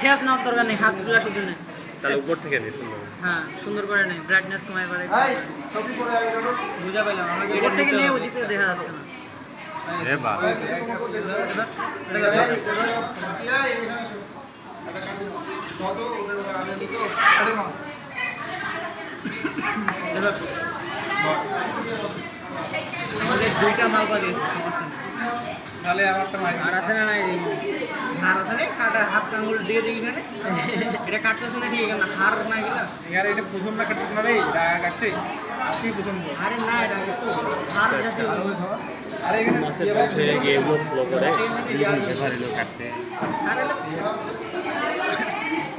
Face নেওয়ার দরকার নেই হাতগুলা শুধু নেই তাহলে উপর থেকে দিই সুন্দর হ্যাঁ সুন্দর করে নেই ব্রাইটনেস কমাই বাড়াই বুঝা পেলাম উপর থেকে নিয়ে ওদিক থেকে দেখা যাচ্ছে না দুইটা মাল পাবে তাহলে আমারটা মাল আর আছে না নাই আর আছে না কাটা হাত আঙ্গুল দিয়ে দেখি না এটা কাটতে না ঠিক না হার না। গেল এর এটা প্রথম না কাটতে শুনে রে এটা কাটছে তুই প্রথম আরে না এটা তো হার জাতীয় আরে এখানে গেম ফলো করে কাটতে। আর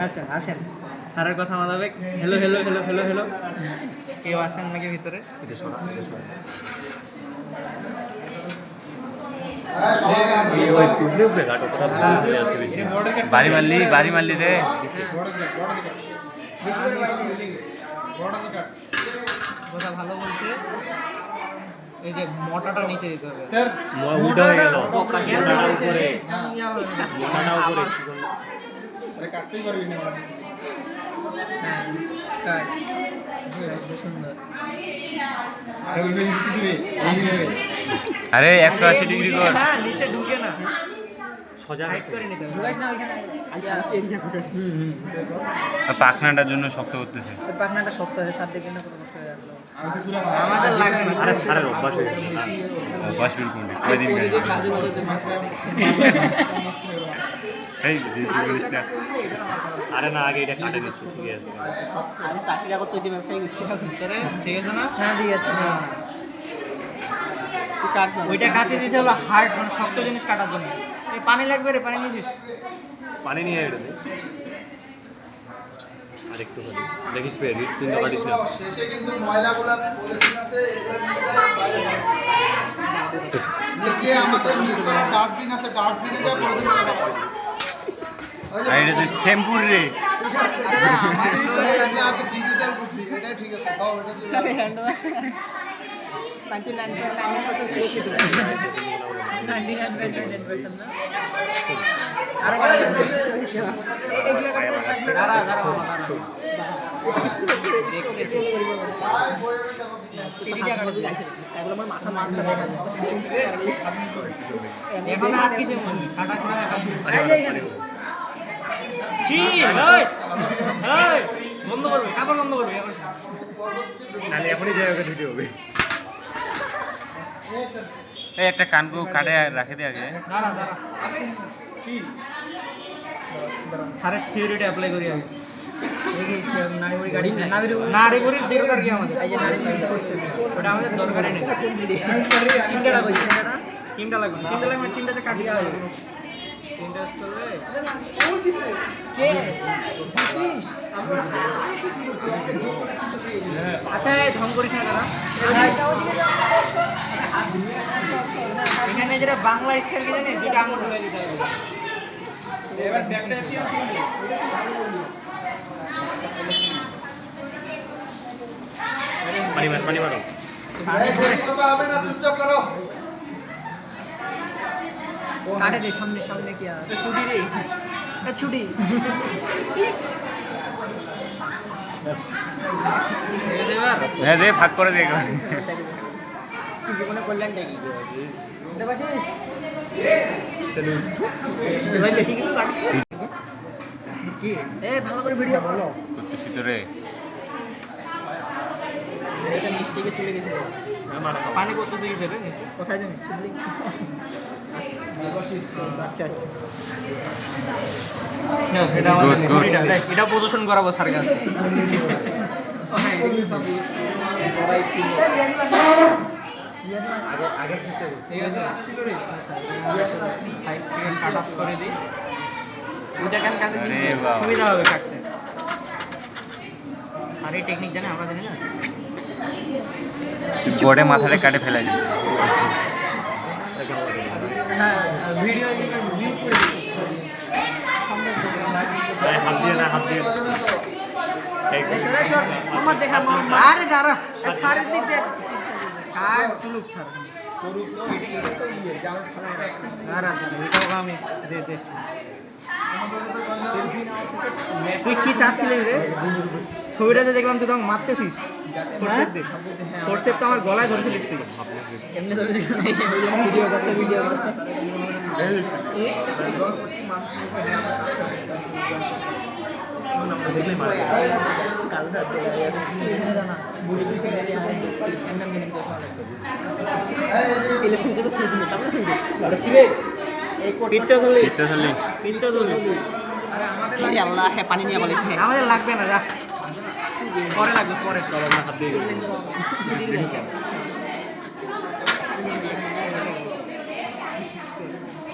আচ্ছা আসেন। স্যারের কথা মানাবে hello hello hello hello hello কেউ আসেন নাকি ভিতরে? বেশি। বাড়ি মারলি বাড়ি মারলি রে। কথা ভালো বলছে এই যে মোটাটা নিচে দিতে হবে। ম- হয়ে গেল। মোটাটা উপরে। হবে না। মোটাটা উপরে। আরে কাটতেই পারবি না হ্যাঁ কাট সুন্দর। আরে একশো আশি ডিগ্রি কর নিচে পাখনাটার জন্য শক্ত করতেছে। পাখনাটা শক্ত কষ্ট হয়ে আসলো আমাদের লাগবে না। আরে সারের অভ্যাস হয়ে গেছে। অভ্যাস বিলকুল কয়দিন এই জিনিস বলিস না আরে না আগে এটা কাটে নিচ্ছি ঠিক আছে। আরে চাকরি আগত তুই ব্যবসায়ী করছিস ভিতরে ঠিক আছে না? হ্যাঁ ঠিক আছে। তুই ওইটা কাছে দিয়েছে হলো হার্ড মানে শক্ত জিনিস কাটার জন্য। পানি লাগবে রে পানি নিয়েছিস পানি নিয়ে এটা দে আর একটু পানি দেখিস পে রিট কিন্তু কাটিস না শেষে কিন্তু ময়লাগুলা পলিথিন আছে এগুলো নিয়ে যায় বাইরে নিচে আমাদের নিচতলা ডাস্টবিন আছে ডাস্টবিনে যায় পলিথিন ফেলা হয়। এটা যে শ্যাম্পুর রে ঠিক আছে। এগুলো আছে ডিজিটাল বুদ্ধি এটাই ঠিক আছে দাও এটা দিয়ে দাও। নাইনটি নাইন নাইন পার্সেন্ট না আরে এটাতে- দাঁড়া দাঁড়া দেখতেছি ভাই, বইয়ে বইয়ে যাব। এডিটা কাটবে মাথা মাছটা দেখা যায় এখন হাত কিসের মধ্যে কাটা করে হাত এই যে এখানে। ছি এই এই বন্ধ করবে কাপড় বন্ধ করবে এখনই যাই ধুতে হবে এই একটা কানকু কাটে রাখে দে আগে। কি? থিওরিটা অ্যাপ্লাই করি আগে লাগবে। না। লাগবে। না, কাটিয়ে হবে। চিন্তা করলে আচ্ছা এই ঢং করিস না দাদা এখানে যেটা বাংলা স্টাইল কি দুটো আঙুল ঢুকে দিতে হবে। এবার ব্যাগটা একটু পানি মার পানি মারো। কথা হবে না চুপচাপ করো। কাটে দে সামনে সামনে কি ছুটি রে। ছুটি। হ্যাঁ দে ভাগ করে দে। জীবনে কল্যাণটা কি দেবাশিস ভাই বেশি কিছু কাটিস কি? এ ভালো করে ভিডিও বলো করতেছি তো রে মিস্টেকে চলে গেছিল। পানি পড়তেছে নিচে? কোথায় যাবে আচ্ছা আচ্ছা। এটা প্রদর্শন করাবো স্যার কাছে। ঠিক আছে সাইড থেকে কাট অফ করে দিই ওইটা কেন কাটতে সুবিধা হবে কাটতে আর এই টেকনিক জানে আমরা জানি না বোর্ডে মাথাটা কাটে ফেলাই দিবি হ্যাঁ ভিডিও ভিউ করে দিচ্ছি হাত দিয়ে না হাত দিয়ে আমার দেখা আরে দাঁড়া সারের দিক দেখ কার চুলুক স্যার। দাঁড়া দাঁড়া এটাও আমি দে দে। তুই কি চাচ্ছিলি রে? ছবিটাতে দেখলাম তুই তো আমাকে মারতেছিস। ফোরসেপ তো আমার গলায় ধরেছিলিস তুই। এমনি ভিডিও করতে ভিডিও করতে ইলেকশন করে ছবি দিল তারপরে ছবি দিল এই পিঠটা ধরলি পিঠটা ধরলি? পিঠটা ধরলি আল্লাহ হ্যাঁ পানি নিয়ে বলিস আমাদের লাগবে না যা পরে লাগবে পরে হাত দিয়ে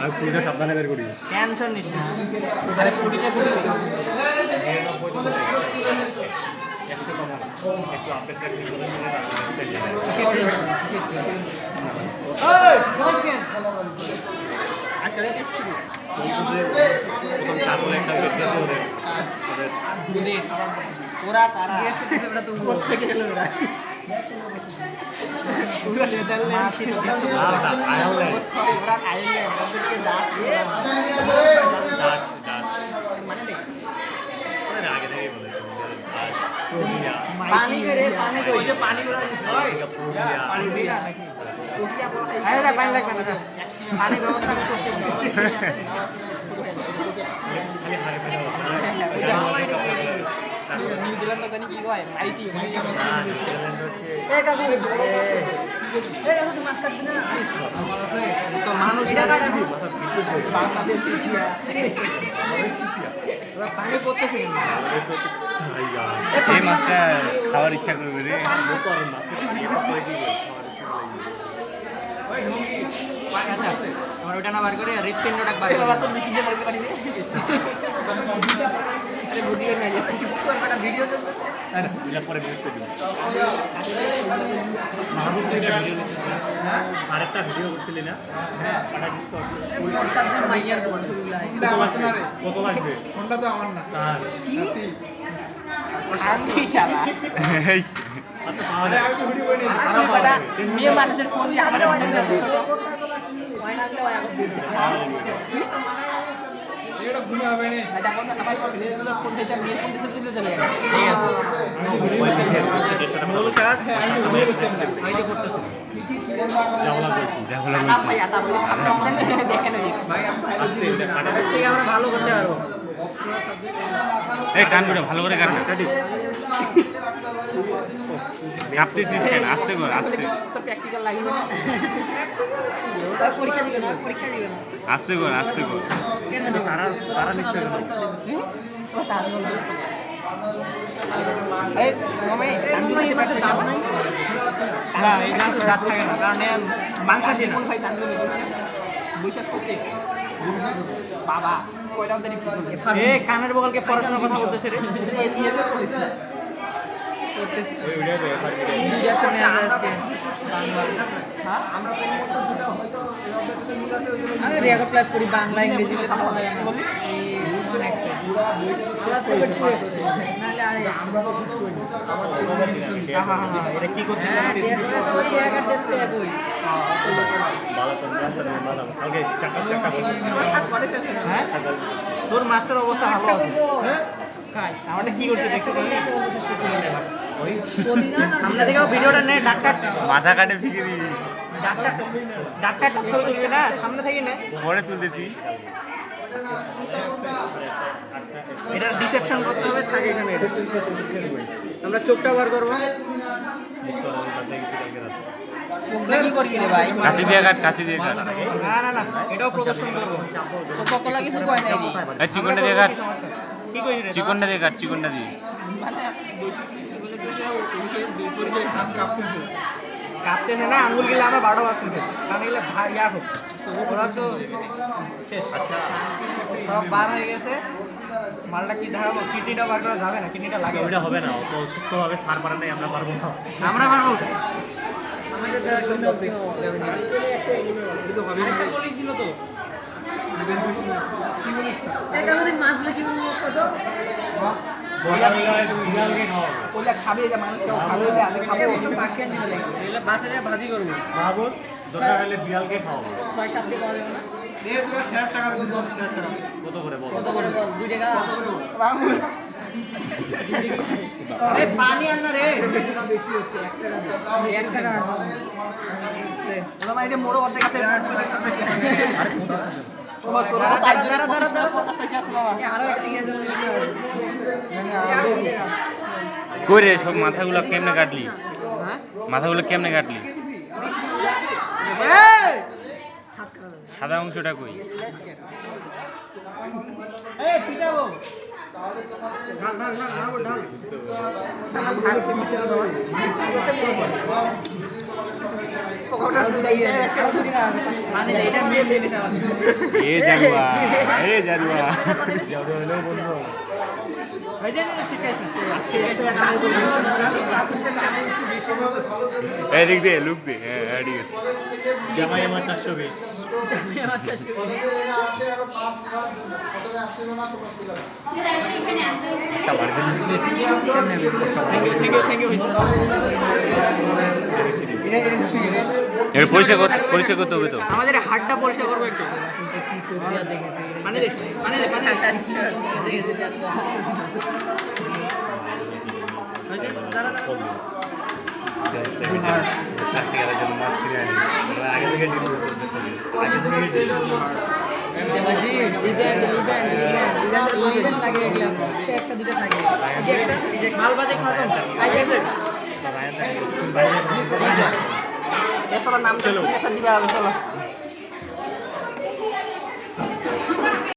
আর পুরোটা সাবধানে বের করিস। টেনশন নিস না। আরে কুড়িতে কুড়ি একশো কম একটু ওরা কারা? এলো ওরা? পুরো নেদারল্যান্ড ছিল। সরি ওরা আয়ারল্যান্ড ওদেরকে ডাক মানে দেখ আগে থেকেই বলে পানি করে পানি কই ওই যে পানিগুলো প্রোভিয়া পানি দিয়া নাকি আরে না পানি লাগবে না পানি ব্যবস্থা করতে ফেলে নিউজিল্যান্ড জানি কি কয় মাইটি তো মানুষ। বাংলাদেশ পানি পড়তেছে এই মাছটা খাওয়ার ইচ্ছা করবে রে আচ্ছা আমার ওটা না বার করে হৃৎপিণ্ডটা বার করে তো আরে ভিডিও ভিডিও আরেকটা ভিডিও করছিলি না? হ্যাঁ তো কত লাগবে ফোনটা তো আমার না। শান্তি শালা। আচ্ছা পাওয়া যায় আরে বেটা, মেয়ে মানুষের ফোন দিয়ে আমাদের ফোন দিতে ওই না এটা ঘুমে হবে না এটা কোন আমার ফোন থেকে মেয়ে ফোন দিয়ে তুলে চলে গেল ঠিক আছে মূল কাজ ওই যে করতেছে জামলা বলছি জামলা না ভাই আটা সামনে দেখে নেবে ভাই আস্তে এটা আমরা ভালো করতে পারব এই গান করে ভালো করে গান রেডি কাঁপতেছিস কেন আস্তে কর, আস্তে। আস্তে কর আস্তে কর। তারা তারা নিশ্চয় বাবা এ কানের বগলকে পড়াশোনার কথা বলতেছে রে। করতেছি রেকর্ড ক্লাস করি বাংলা ইংরেজি ভালো লাগে না। হ্যাঁ? হ্যাঁ হ্যাঁ হ্যাঁ হ্যাঁ তোর মাস্টার অবস্থা ভালো আছে। হ্যাঁ কাই আমারটা কি করছে দেখছ তুমি ওই সামনে থেকেও ভিডিওটা নে ডাক্তার মাথা কাটে দিই ডাক্তার ডাক্তার ছবি তুলছে না? সামনে থেকে নে। পরে তুলতেছি। এটা ডিসেপশন করতে হবে থাকে এখানে আমরা চোখটা বার করব। মুখটা কি করি রে ভাই? কাছে দিয়ে কাট কাছে দিয়ে কাট। না না না এটাও প্রদর্শন করব। তো কত লাগে কিছু কয় নাই চিকনটা দিয়ে কাট। চিকনটা দিয়ে কাট চিকনটা দিয়ে মানে কাঁপতেছে। না আঙ্গুল গেলে আমার বারো বাজতেছে। কারণ এগুলো ইয়া হোক। ওরা তো শেষ। সব বার হয়ে গেছে। মালটা কি দেখাবো কিডনিটা বার করা যাবে না কিডনিটা লাগে। ওইটা হবে না অত সূক্ষ্মভাবে সার পারে নাই আমরা পারব না। আমরা পারব। আমাদের দ্বারা সম্ভব হবে না একাধিক মাছগুলো কি বলব? কত? খাবে এটা মানুষ খাবে আমি খাব। পাশে আনতে বাসা যায় ভাজি করব। মাহবুব দরকার হলে বিড়ালকে খাওয়াবো। ছয় সাত দিয়ে পাওয়া যাবে না? দিন কত করে বল? কত করে বল? দুই টাকা। এই পানি আন না রে। এক টাকা আছে। মোড়ো অর্ধেক কই রে সব মাথাগুলো কেমনে কাটলি? মাথাগুলো কেমনে কাটলি। সাদা অংশটা কই? ঢাল ঢাল ঢাল ঢাল। এ জারুয়া এ জারুয়া জারুয়া হলো বন্ধু লুক দে হ্যাঁ ঠিক আছে জামাই আমার চারশো বিশ। চাষি। ইউ এটা পরিষ্কার করতে হবে তো আমাদের হাটটা পরিষ্কার করব একটু আসলে কি সর্দিয়া দেখেছে। লাগে এগুলা। সে একটা দুটো থাকে। এসব নাম চলো দিবে চলো